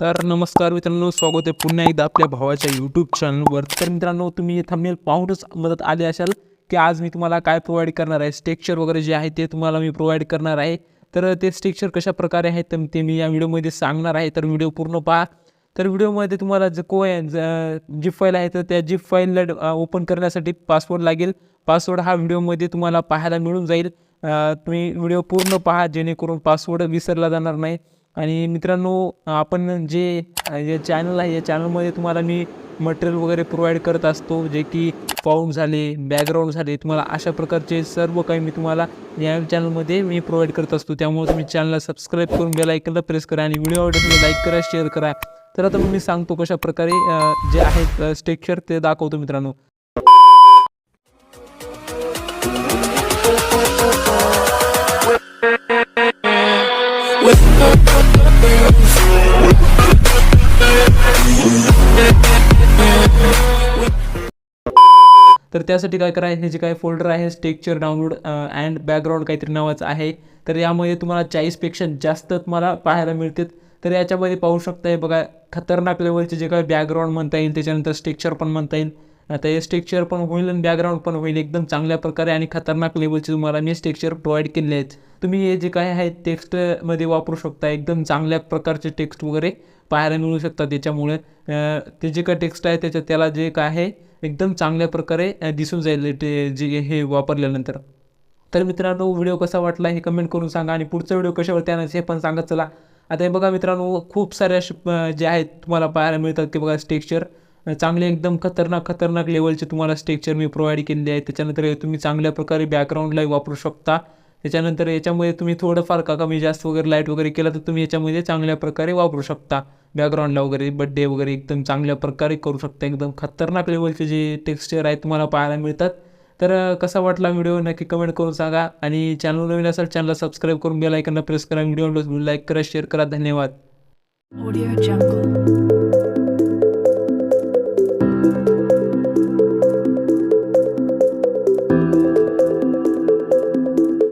तर नमस्कार मित्रांनो स्वागत आहे पुन्हा एकदा आपल्या भावाच्या यूट्यूब चॅनलवर तर मित्रांनो तुम्ही थंबनेल पाहूनच मदत आले असाल की आज मी तुम्हाला काय प्रोव्हाइड करणार आहे स्टेक्चर वगैरे जे आहे ते तुम्हाला मी प्रोव्हाइड करणार आहे. तर ते स्टेक्चर कशा प्रकारे आहेत तर ते मी या व्हिडिओमध्ये सांगणार आहे. तर व्हिडिओ पूर्ण पहा. तर व्हिडिओमध्ये तुम्हाला जे को जिप फाईल आहे तर त्या जिप फाईलला ओपन करण्यासाठी पासवर्ड लागेल. पासवर्ड हा व्हिडिओमध्ये तुम्हाला पाहायला मिळून जाईल. तुम्ही व्हिडिओ पूर्ण पहा जेणेकरून पासवर्ड विसरला जाणार नाही. आणि मित्रांनो आपण जे जे चॅनल आहे या चॅनलमध्ये तुम्हाला मी मटेरियल वगैरे प्रोव्हाइड करत असतो जे की फाऊंड झाले बॅकग्राऊंड झाले तुम्हाला अशा प्रकारचे सर्व काही मी तुम्हाला या चॅनलमध्ये मी प्रोव्हाइड करत असतो. त्यामुळे तुम्ही चॅनलला सबस्क्राईब करून बेल ऐकनला प्रेस करा आणि व्हिडिओ आवडत लाईक करा शेअर करा. तर आता मी सांगतो कशा प्रकारे जे आहेत स्टेक्चर ते दाखवतो मित्रांनो. तर त्यासाठी काय करायचं? हे जे काय फोल्डर आहे स्टेक्चर डाउनलोड अँड बॅकग्राऊंड काहीतरी नावाचं आहे. तर यामध्ये तुम्हाला चाळीसपेक्षा जास्त तुम्हाला पाहायला मिळतात तर याच्यामध्ये पाहू शकता हे बघा खतरनाक लेवलचे जे काय बॅकग्राऊंड म्हणता येईल त्याच्यानंतर स्टेक्चर पण म्हणता येईल. आता हे स्टेक्चर पण होईल आणि बॅकग्राऊंड पण होईल एकदम चांगल्या प्रकारे आणि खतरनाक लेवलचे तुम्हाला मी स्टेक्चर प्रोव्हाइड केले आहेत. तुम्ही हे जे काय आहे टेक्स्टमध्ये वापरू शकता एकदम चांगल्या प्रकारचे टेक्स्ट वगैरे पाहायला मिळू शकतात. त्याच्यामुळे ते जे काय टेक्स्ट आहे त्याच्या त्याला जे काय आहे एकदम चांगल्या प्रकारे दिसून जाईल ते जे हे वापरल्यानंतर. तर मित्रांनो व्हिडिओ कसा वाटला हे कमेंट करून सांगा आणि पुढचा व्हिडिओ कशावर त्यानंतर हे पण सांगत चला आता हे बघा मित्रांनो खूप सारे असे जे आहेत तुम्हाला पाहायला मिळतात की बघा स्टेक्चर चांगले एकदम खतरनाक खतरनाक लेवलचे तुम्हाला स्टेक्चर मी प्रोव्हाइड केलेले आहे त्याच्यानंतर तुम्ही चांगल्या प्रकारे बॅकग्राऊंडलाही वापरू शकता. त्याच्यानंतर याच्यामध्ये तुम्ही थोडंफार का कमी जास्त वगैरे लाइट वगैरे केलं तर तुम्ही याच्यामध्ये चांगल्या प्रकारे वापरू शकता. बॅकग्राऊंडला वगैरे बड्डे वगैरे एकदम चांगल्या प्रकारे करू शकता. एकदम खतरनाक लेवलचे जे टेक्स्चर आहे तुम्हाला पाहायला मिळतात. तर कसा वाटला व्हिडिओ नक्की कमेंट करून सांगा. आणि चॅनल नवीन असेल चॅनलला सबस्क्राईब करून बेल ऐकनला प्रेस करा. व्हिडिओ लाईक करा शेअर करा. धन्यवाद.